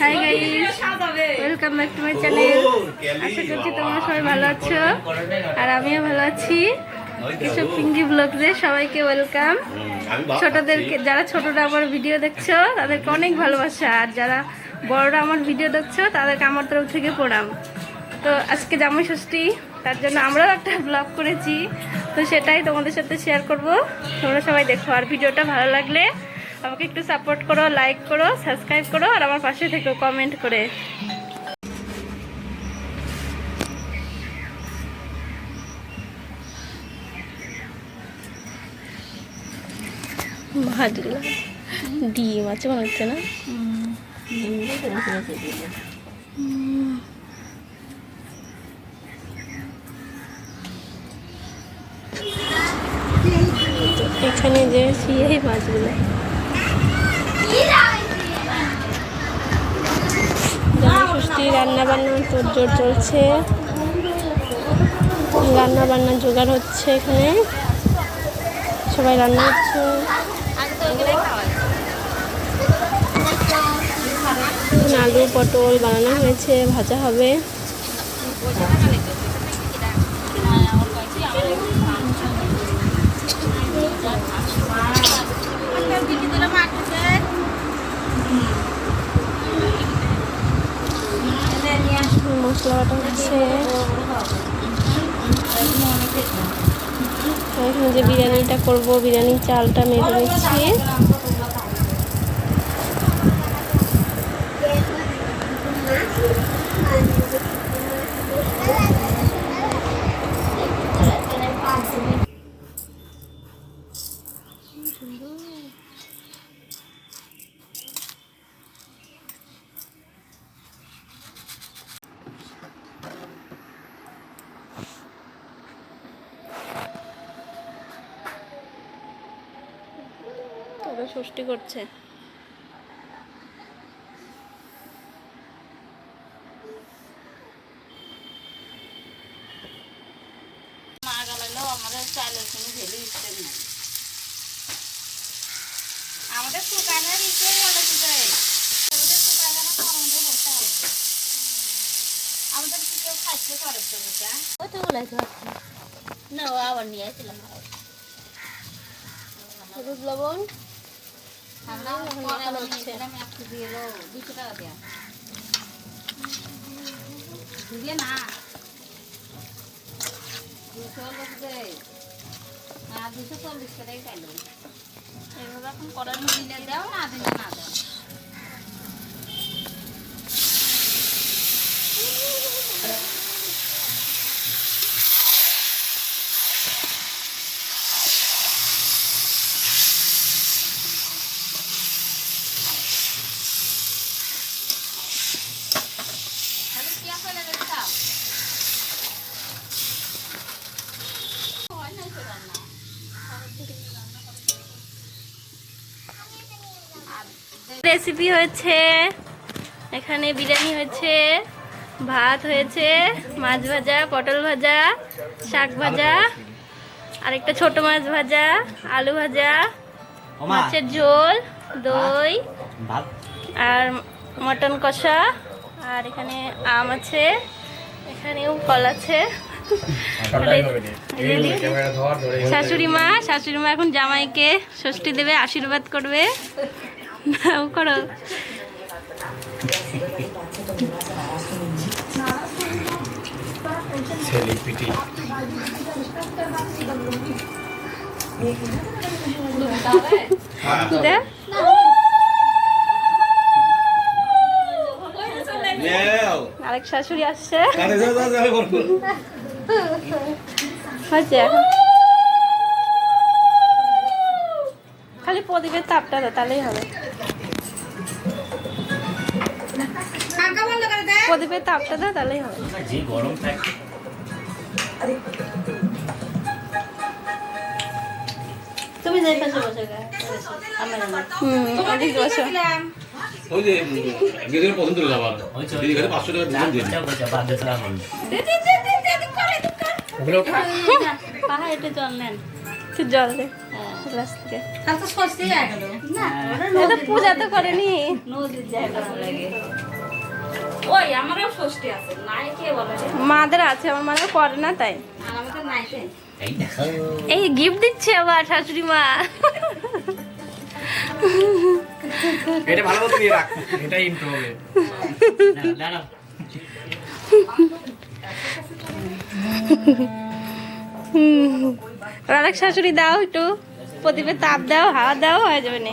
Hi guys welcome back to my channel আশা করছি তোমরা সবাই ভালো আছো। আর আমিও ভালো আছি। এসব পিঙ্কি ব্লগসে সবাইকে ওয়েলকাম ছোটদেরকে যারা ছোটরা আমার ভিডিও দেখছ তাদেরকে অনেক ভালোবাসা। আর যারা বড়রা আমার ভিডিও দেখছ তাদেরকে আমার তরফ থেকে প্রণাম। তো আজকে জামাই ষষ্ঠী তার জন্য আমরাও একটা ব্লগ করেছি। তো সেটাই তোমাদের সাথে শেয়ার করব। তোমরা সবাই দেখো আর ভিডিওটা ভালো লাগলে আমাকে একটু সাপোর্ট করো লাইক করো সাবস্ক্রাইব করো, আর আমার পাশে থেকো কমেন্ট করে। ডিম আছে মনে হচ্ছে না? এখানে যে এই মাছগুলো ষষ্ঠী রান্না বান্নার তোর চলছে। রান্না বান্নার জোগাড় হচ্ছে এখানে। সবাই রান্না হচ্ছে আলু, পটল বানানো হয়েছে, ভাজা হবে। মশলা বাটা হচ্ছে যে বিরিয়ানিটা করব বিরিয়ানির চালটা মেরে নিচ্ছি। ষষ্ঠী করছে। মা গেলেও আমাদের চালের কোনো ভ্যালু স্টেপ নাই। আমাদের শুকানের ইচ্ছে করে? আমাদের শুকায় আমাদের বসতে হবে আমাদের কি কেউ খাইতে পারে তো বুঝা ও তো বলাইতে পারছি না আবার নিয়ে আসছিলাম হলুদ লবণ আমরা পরে আবার নিয়েছিলাম একটু দিয়ে এলো দুশো চল্লিশ টাকাই পাইল এইভাবে এখন করার দিলে দাও না দিলে না দাও। রেসিপি হয়েছে। এখানে বিরিয়ানি হয়েছে ভাত হয়েছে মাছ ভাজা পটল ভাজা শাক ভাজা আরেকটা ছোট মাছ ভাজা আলু ভাজা মাছের ঝোল দই আর মটন কষা আর এখানে আম আছে এখানেও ফল আছে। শাশুড়ি মা শাশুড়ি মা এখন জামাইকে ষষ্ঠী দেবে আশীর্বাদ করবে। করো। দে। আরেক শাশুড়ি আসছে। হয়েছে খালি প্রদীপের তাপটা দাও তাহলেই হবে। প্রদীপের তাপটা দাও তাহলেই হবে। যে গরম থাকে। তুমি যাই পাশে বসে গা আমার হুম অনেক বছর ওই যে গেদের পছন্দ করে যাবার দিদি ঘরে পাঁচশো টাকা দিলাম দিন ওগুলো পাহাড় এটা জল নেন। তুই জল দে। হ্যাঁ। থেকে। তো ষষ্ঠী হয়ে। গেল না এ তো পূজা তো করেনি। নদীর জায়গা লাগে। ওই আমারও ষষ্ঠী আছে। নাই কে বলে? মাদের আছে আমার মানে করে না তাই। আর আমাদের এই গিফট দিচ্ছে আবার শাশুড়ি মা। এটা ভালো মতো নিয়ে রাখ এটা ইন্ট্রো হবে। আরেক শাশুড়ি দাও একটু। প্রদীপে তাপ দাও হাওয়া দাও হয়ে যাবে না।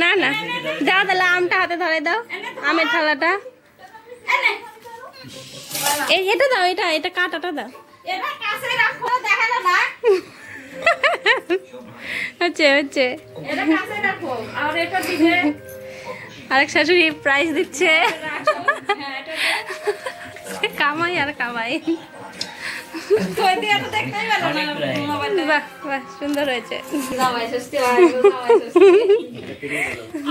না না। যাও তাহলে আমটা হাতে ধরে দাও। আমের থালাটা। এই এটা দাও এটা এটা কাটাটা দাও। হচ্ছে হচ্ছে। আরেক শাশুড়ি প্রাইজ দিচ্ছে। কামাই আর কামাই। বাহ বাহ সুন্দর হয়েছে। জামাই ষষ্ঠী জামাই ষষ্ঠী।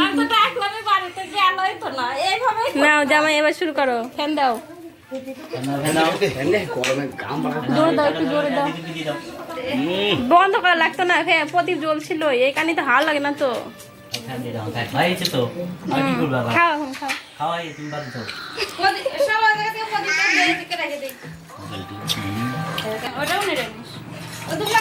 আর তো ডাকলামই বাড়িতে গেলই তো না এইভাবে নাও জামাই এবার শুরু করো। ফ্যান দাও। বন্ধ করা লাগতো না হ্যাঁ প্রদীপ জ্বলছিল এই কানি তো হাওয়া লাগে না তো। খাও খাও। খাওয়াই তুমি বাদ দাও। ওটাও নেই ও তুমি